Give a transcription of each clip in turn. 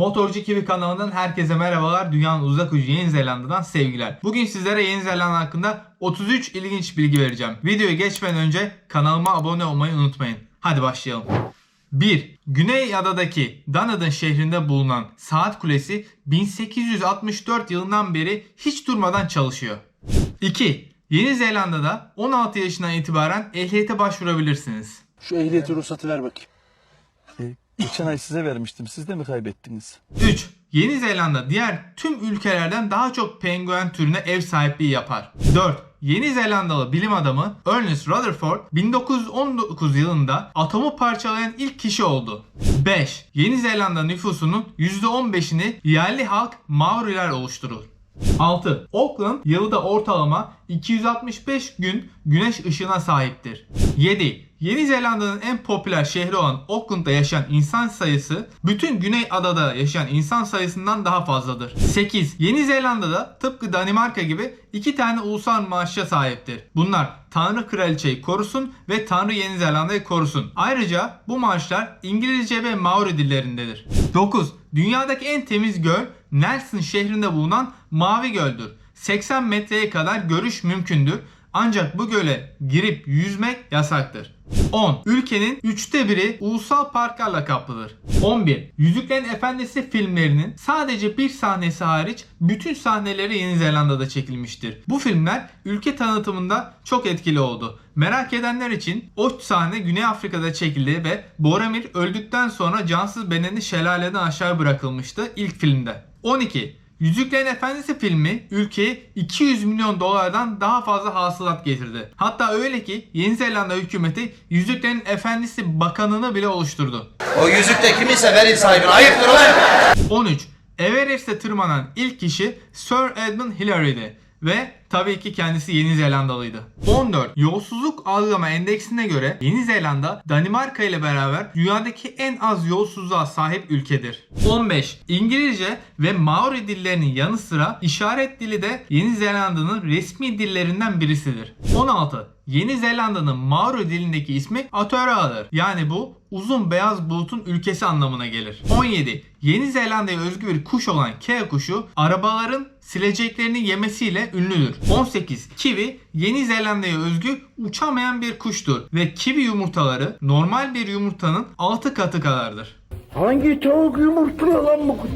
Motorcu Kivi kanalından herkese merhabalar. Dünyanın uzak ucu Yeni Zelanda'dan sevgiler. Bugün sizlere Yeni Zelanda hakkında 33 ilginç bilgi vereceğim. Videoya geçmeden önce kanalıma abone olmayı unutmayın. Hadi başlayalım. 1. Güney Adadaki Dunedin şehrinde bulunan saat kulesi 1864 yılından beri hiç durmadan çalışıyor. 2. Yeni Zelanda'da 16 yaşından itibaren ehliyete başvurabilirsiniz. Şu ehliyeti ruhsatı ver bakayım. Geçen ay size vermiştim. Siz de mi kaybettiniz? 3. Yeni Zelanda diğer tüm ülkelerden daha çok penguen türüne ev sahipliği yapar. 4. Yeni Zelandalı bilim adamı Ernest Rutherford 1919 yılında atomu parçalayan ilk kişi oldu. 5. Yeni Zelanda nüfusunun %15'ini yerli halk Maoriler oluşturur. 6. Auckland yılda ortalama 265 gün güneş ışığına sahiptir. 7. Yeni Zelanda'nın en popüler şehri olan Auckland'da yaşayan insan sayısı bütün Güney Adada yaşayan insan sayısından daha fazladır. 8. Yeni Zelanda'da tıpkı Danimarka gibi iki tane ulusal marşa sahiptir. Bunlar Tanrı Kraliçeyi korusun ve Tanrı Yeni Zelanda'yı korusun. Ayrıca bu marşlar İngilizce ve Maori dillerindedir. 9. Dünyadaki en temiz göl Nelson şehrinde bulunan Mavi Göl'dür. 80 metreye kadar görüş mümkündür. Ancak bu göle girip yüzmek yasaktır. 10. Ülkenin üçte biri ulusal parklarla kaplıdır. 11. Yüzüklerin Efendisi filmlerinin sadece bir sahnesi hariç bütün sahneleri Yeni Zelanda'da çekilmiştir. Bu filmler ülke tanıtımında çok etkili oldu. Merak edenler için o sahne Güney Afrika'da çekildi ve Boromir öldükten sonra cansız bedeni şelaleden aşağı bırakılmıştı ilk filmde. 12. Yüzüklerin Efendisi filmi ülkeye 200 milyon dolardan daha fazla hasılat getirdi. Hatta öyle ki Yeni Zelanda hükümeti Yüzüklerin Efendisi Bakanını bile oluşturdu. O yüzükte kiminse verin sahibine. Ayıptır ulan. 13. Everest'e tırmanan ilk kişi Sir Edmund Hillary'di ve tabii ki kendisi Yeni Zelandalıydı. 14. Yolsuzluk algılama endeksine göre Yeni Zelanda Danimarka ile beraber dünyadaki en az yolsuzluğa sahip ülkedir. 15. İngilizce ve Maori dillerinin yanı sıra işaret dili de Yeni Zelanda'nın resmi dillerinden birisidir. 16. Yeni Zelanda'nın Maori dilindeki ismi Aotearoa'dır. Yani bu uzun beyaz bulutun ülkesi anlamına gelir. 17. Yeni Zelanda'ya özgü bir kuş olan kea kuşu arabaların sileceklerini yemesiyle ünlüdür. 18. Kiwi Yeni Zelanda'ya özgü uçamayan bir kuştur ve kiwi yumurtaları normal bir yumurtanın 6 katı kadardır. Hangi tavuk yumurtluyor lan bu kuş?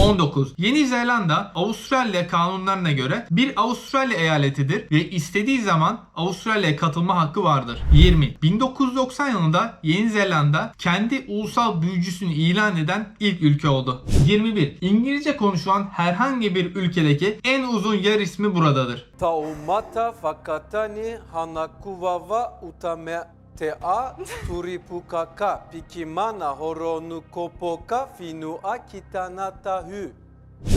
19. Yeni Zelanda Avustralya kanunlarına göre bir Avustralya eyaletidir ve istediği zaman Avustralya'ya katılma hakkı vardır. 20. 1990 yılında Yeni Zelanda kendi ulusal büyücüsünü ilan eden ilk ülke oldu. 21. İngilizce konuşulan herhangi bir ülkedeki en uzun yer ismi buradadır. Taumata fakatani hanakuvava utame tea turipukaka pikimana horonu kopoka finua kitanatahü.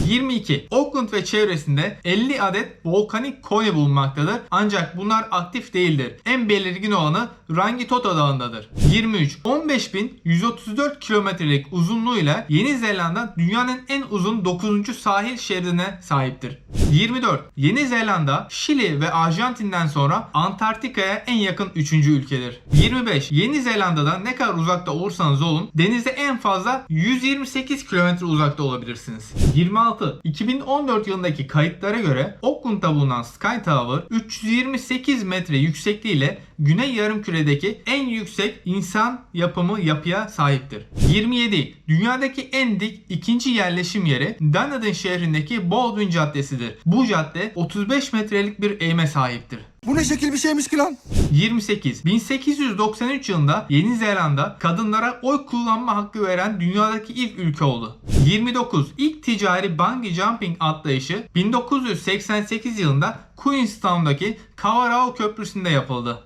22. Auckland ve çevresinde 50 adet volkanik koni bulunmaktadır. Ancak bunlar aktif değildir. En belirgin olanı Rangitoto Dağı'ndadır. 23. 15.134 kilometrelik uzunluğuyla Yeni Zelanda dünyanın en uzun 9. sahil şeridine sahiptir. 24. Yeni Zelanda, Şili ve Arjantin'den sonra Antarktika'ya en yakın 3. ülkedir. 25. Yeni Zelanda'dan ne kadar uzakta olursanız olun denize en fazla 128 kilometre uzakta olabilirsiniz. 26. 2014 yılındaki kayıtlara göre Auckland'da bulunan Sky Tower 328 metre yüksekliğiyle Güney Yarımküre'deki en yüksek insan yapımı yapıya sahiptir. 27. Dünyadaki en dik ikinci yerleşim yeri Dunedin şehrindeki Baldwin Caddesi'dir. Bu cadde 35 metrelik bir eğime sahiptir. Bu ne şekil bir şeymiş ki lan? 28. 1893 yılında Yeni Zelanda kadınlara oy kullanma hakkı veren dünyadaki ilk ülke oldu. 29. İlk ticari bungee jumping atlayışı 1988 yılında Queenstown'daki Kawarau Köprüsü'nde yapıldı.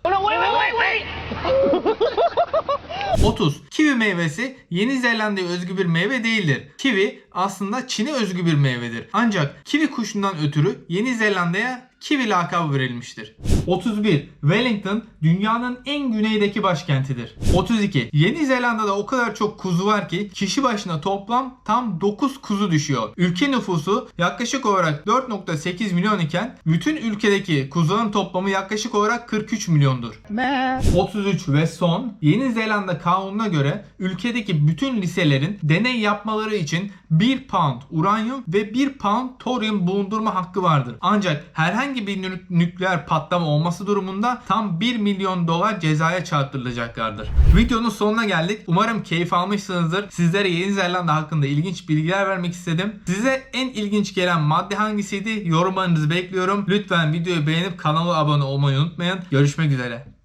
30. Kivi meyvesi Yeni Zelanda'ya özgü bir meyve değildir. Kivi aslında Çin'e özgü bir meyvedir. Ancak kivi kuşundan ötürü Yeni Zelanda'ya Kiwi lakabı verilmiştir. 31. Wellington dünyanın en güneydeki başkentidir. 32. Yeni Zelanda'da o kadar çok kuzu var ki kişi başına toplam tam 9 kuzu düşüyor. Ülke nüfusu yaklaşık olarak 4.8 milyon iken bütün ülkedeki kuzuların toplamı yaklaşık olarak 43 milyondur. 33 ve son Yeni Zelanda kanununa göre ülkedeki bütün liselerin deney yapmaları için 1 pound uranyum ve 1 pound toryum bulundurma hakkı vardır. Ancak herhangi bir nü- nükleer patlama olması durumunda tam 1 milyon dolar cezaya çarptırılacaklardır. Videonun sonuna geldik. Umarım keyif almışsınızdır. Sizlere Yeni Zelanda hakkında ilginç bilgiler vermek istedim. Size en ilginç gelen madde hangisiydi? Yorumlarınızı bekliyorum. Lütfen videoyu beğenip kanala abone olmayı unutmayın. Görüşmek üzere.